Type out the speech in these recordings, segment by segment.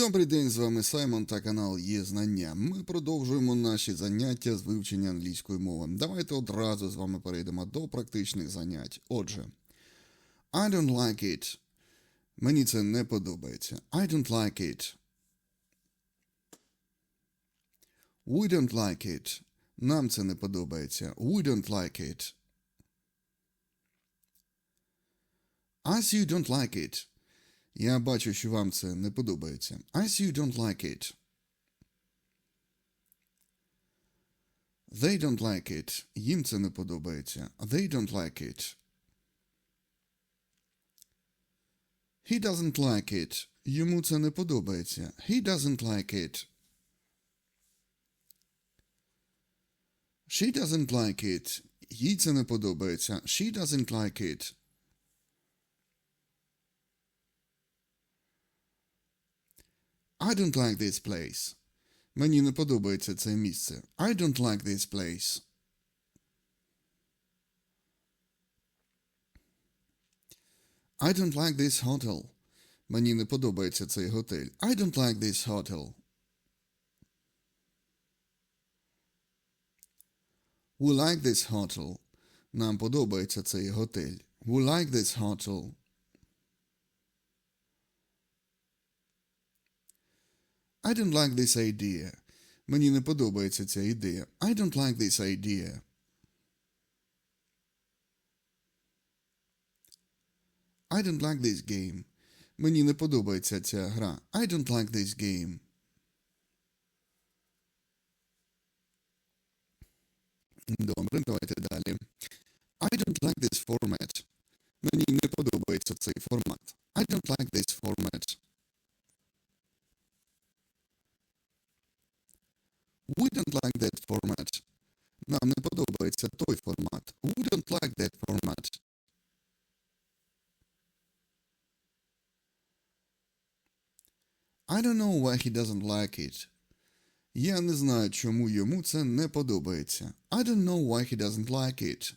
Добрий день, з вами Саймон та канал Є Знання. Ми продовжуємо наші заняття з вивчення англійської мови. Давайте одразу з вами перейдемо до практичних занять. Отже, I don't like it. Мені це не подобається. I don't like it. We don't like it. Нам це не подобається. We don't like it. See you don't like it. Я бачу, що вам це не подобається. I see you don't like it. They don't like it. Їм це не подобається. They don't like it. He doesn't like it. Йому це не подобається. He doesn't like it. She doesn't like it. Їй це не подобається. She doesn't like it. I don't like this place. Мені не подобається це місце. I don't like this place. I don't like this hotel. Мені не подобається цей готель. I don't like this hotel. We like this hotel. Нам подобається цей готель. We like this hotel. I don't like this idea. Мені не подобається ця ідея. I don't like this idea. I don't like this game. Мені не подобається ця гра. I don't like this game. Добре, давайте далі. I don't like this format. Мені не подобається цей формат. I don't like this format. We don't like that format. Нам не подобається той формат. We don't like that format. I don't know why he doesn't like it. Я не знаю, чому йому це не подобається. I don't know why he doesn't like it.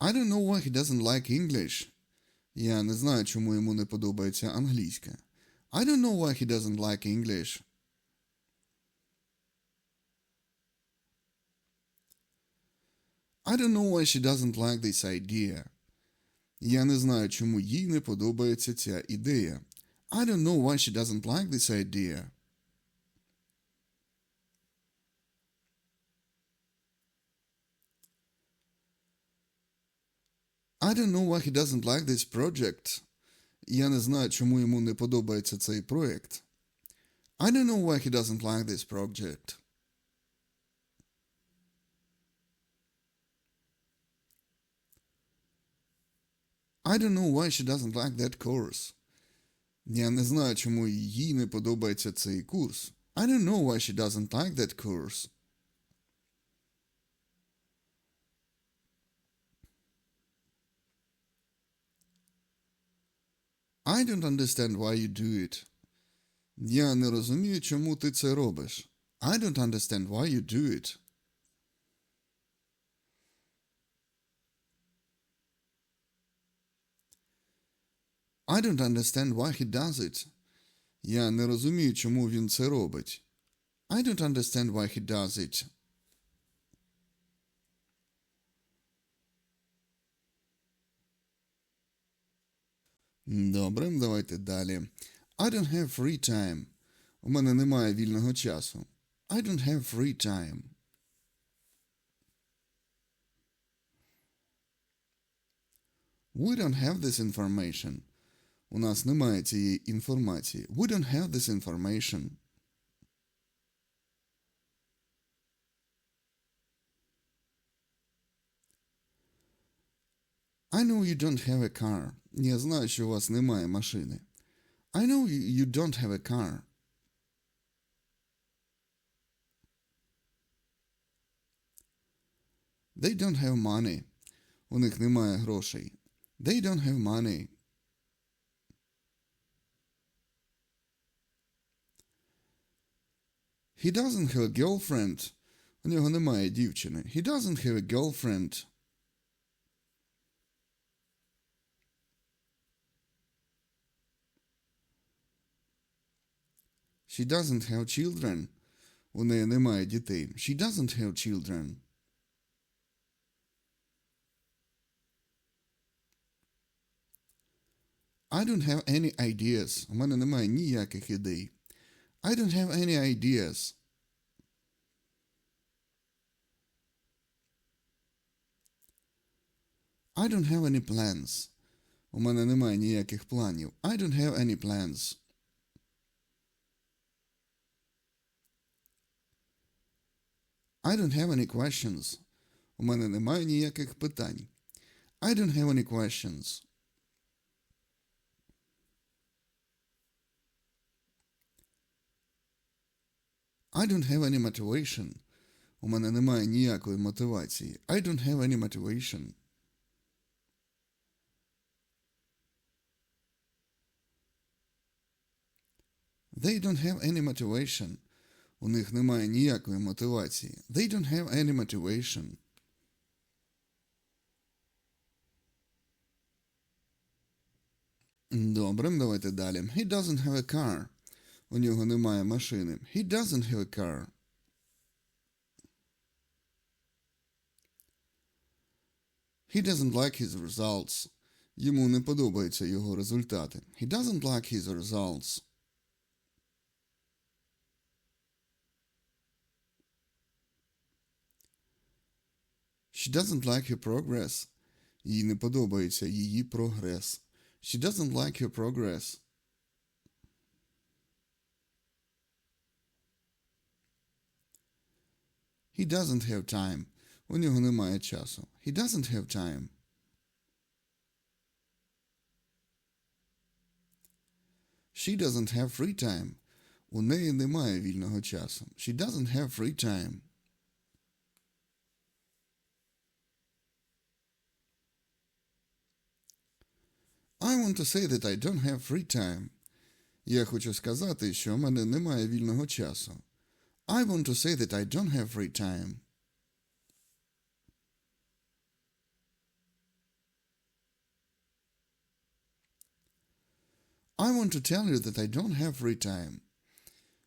I don't know why he doesn't like English. Я не знаю, чому йому не подобається англійська. I don't know why he doesn't like English. I don't know why she doesn't like this idea. Я не знаю, чому їй не подобається ця ідея. I don't know why she doesn't like this idea. I don't know why he doesn't like this project. Я не знаю, чому йому не подобається цей проект. I don't know why he doesn't like this project. I don't know why she doesn't like that course. Я не знаю, чому їй не подобається цей курс. I don't know why she doesn't like that course. I don't understand why you do it. Я не розумію, чому ти це робиш. I don't understand why you do it. I don't understand why he does it. Я не розумію, чому він це робить. I don't understand why he does it. Добре, давайте далі. I don't have free time. У мене немає вільного часу. I don't have free time. We don't have this information. У нас немає цієї інформації. We don't have this information. I know you don't have a car. Я знаю, що у вас немає машини. I know you you don't have a car. They don't have money. У них немає грошей. They don't have money. He doesn't have a girlfriend. У нього немає дівчини. He doesn't have a girlfriend. She doesn't have children. У неї немає дітей. She doesn't have children. I don't have any ideas. У мене немає ніяких ідей. I don't have any ideas. I don't have any plans. У мене немає ніяких планів. I don't have any plans. I don't have any questions. У мене немає ніяких питань. I don't have any questions. I don't have any motivation. У мене немає ніякої мотивації. I don't have any motivation. They don't have any motivation. У них немає ніякої мотивації. They don't have any motivation. Добре, давайте далі. He doesn't have a car. У нього немає машини. He doesn't have a car. He doesn't like his results. Йому не подобаються його результати. He doesn't like his results. She doesn't like her progress. Їй не подобається її прогрес. She doesn't like her progress. He doesn't have time. У нього немає часу. He doesn't have time. She doesn't have free time. У неї немає вільного часу. She doesn't have free time. I want to say that I don't have free time. Я хочу сказати, що в мене немає вільного часу. I want to say that I don't have free time. I want to tell you that I don't have free time.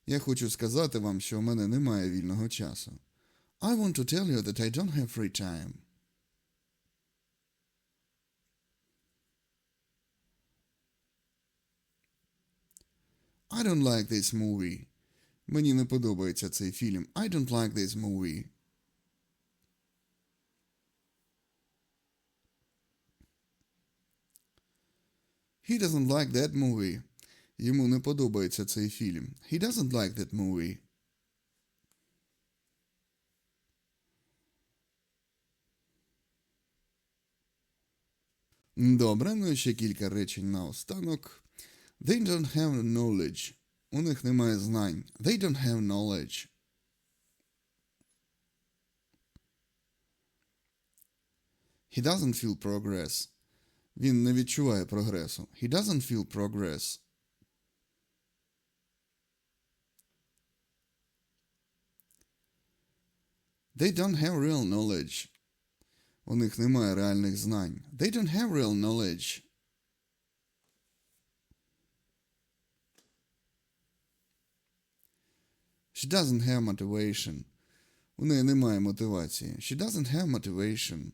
Я хочу сказати вам, що в мене немає вільного часу. I want to tell you that I don't have free time. I don't like this movie. Мені не подобається цей фільм. I don't like this movie. He doesn't like that movie. Йому не подобається цей фільм. He doesn't like that movie. Добре, ну і ще кілька речень на останок. They don't have knowledge. У них немає знань. They don't have knowledge. He doesn't feel progress. Він не відчуває прогресу. He doesn't feel progress. They don't have real knowledge. У них немає реальних знань. They don't have real knowledge. She doesn't have motivation. У неї немає мотивації. She doesn't have motivation.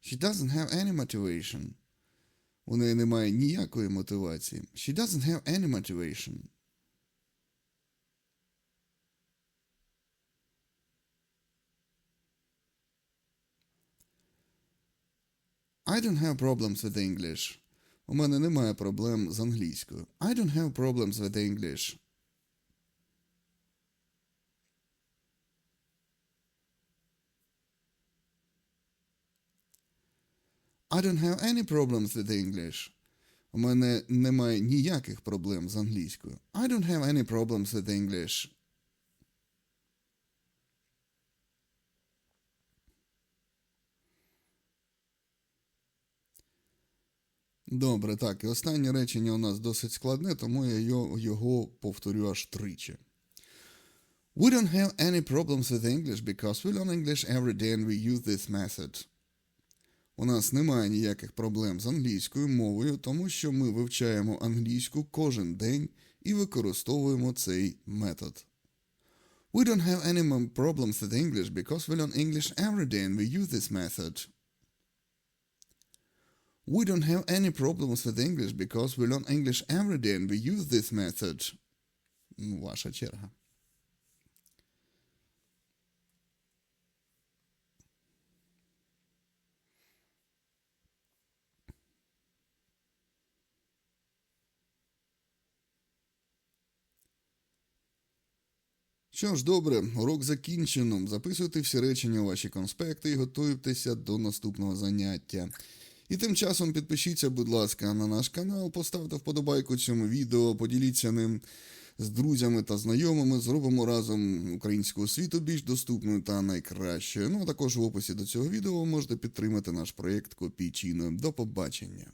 She doesn't have any motivation. У неї немає ніякої мотивації. She doesn't have any motivation. I don't have problems with English. У мене немає проблем з англійською. I don't have problems with English. I don't have any problems with English. У мене немає ніяких проблем з англійською. I don't have any problems with English. Добре, так, і останнє речення у нас досить складне, тому я його, повторю аж тричі. We don't have any problems with English because we learn English every day and we use this method. У нас немає ніяких проблем з англійською мовою, тому що ми вивчаємо англійську кожен день і використовуємо цей метод. We don't have any problems with English because we learn English every day and we use this method. We don't have any problems with English because we learn English every day and we use this method. Ваша черга. Що ж, добре, урок закінчено. Записуйте всі речення у ваші конспекти і готуйтеся до наступного заняття. І тим часом підпишіться, будь ласка, на наш канал, поставте вподобайку цьому відео, поділіться ним з друзями та знайомими. Зробимо разом українську освіту більш доступною та найкращою. Ну а також в описі до цього відео можете підтримати наш проєкт копійчиною. До побачення.